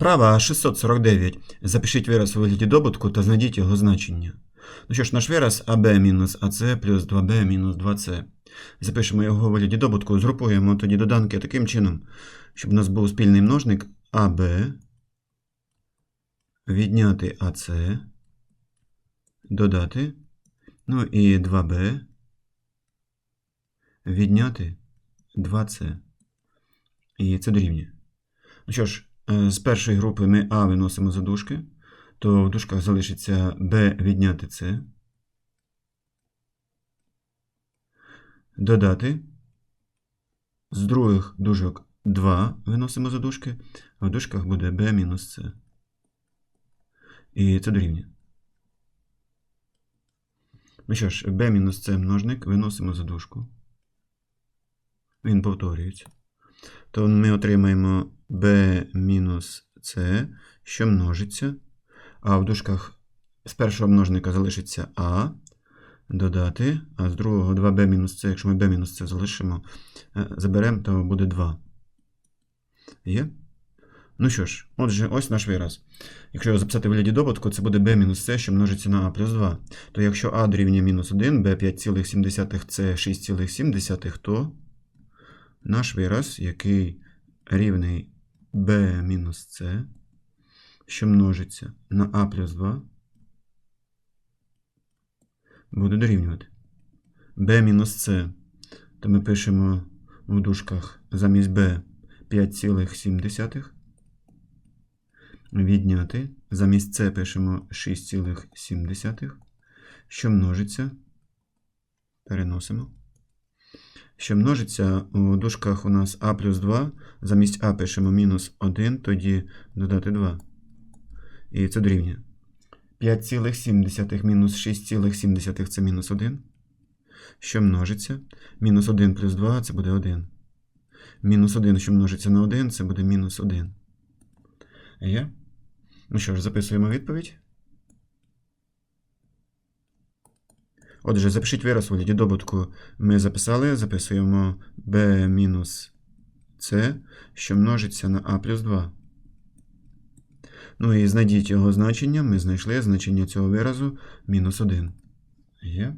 Вправа 649. Запишіть вираз у вигляді добутку та знайдіть його значення. Ну що ж, наш вираз АС плюс 2Б мінус 2С. Запишемо його у вигляді добутку, згрупуємо тоді доданки таким чином, щоб у нас був спільний множник АБ відняти АС, додати, ну і 2Б відняти 2С. І це дорівнює. Ну що ж, з першої групи ми А виносимо за дужки, то в дужках залишиться Б відняти С. Додати. З других дужок 2 виносимо за дужки, а в дужках буде B мінус С. І це дорівнює. Ну що ж, B мінус С множник виносимо за дужку. Він повторюється. То ми отримаємо b мінус c, що множиться. А в дужках з першого множника залишиться а, додати, а з другого 2b мінус c, якщо ми b мінус c залишимо, е, заберемо, то буде 2. Є? Ну що ж, отже, ось наш вираз. Якщо його записати в вигляді добутку, це буде b мінус c, що множиться на a плюс 2. То якщо a дорівнює мінус 1, b 5,7, c 6,7, то наш вираз, який рівний b мінус c, що множиться на a плюс 2, буде дорівнювати. b мінус c, то ми пишемо в дужках замість b 5,7. Відняти. Замість c пишемо 6,7, що множиться. Переносимо що множиться у дужках у нас а плюс 2, замість а пишемо мінус 1, тоді додати 2. І це дорівнює. 5,7 мінус 6,7 це мінус 1. Що множиться? Мінус 1 плюс 2 це буде 1. Мінус 1, що множиться на 1, це буде мінус 1. Є? Ну що ж, записуємо відповідь. Отже, запишіть вираз у вигляді добутку. Ми записали, записуємо b мінус c, що множиться на a плюс 2. Ну і знайдіть його значення. Ми знайшли значення цього виразу мінус 1. Є.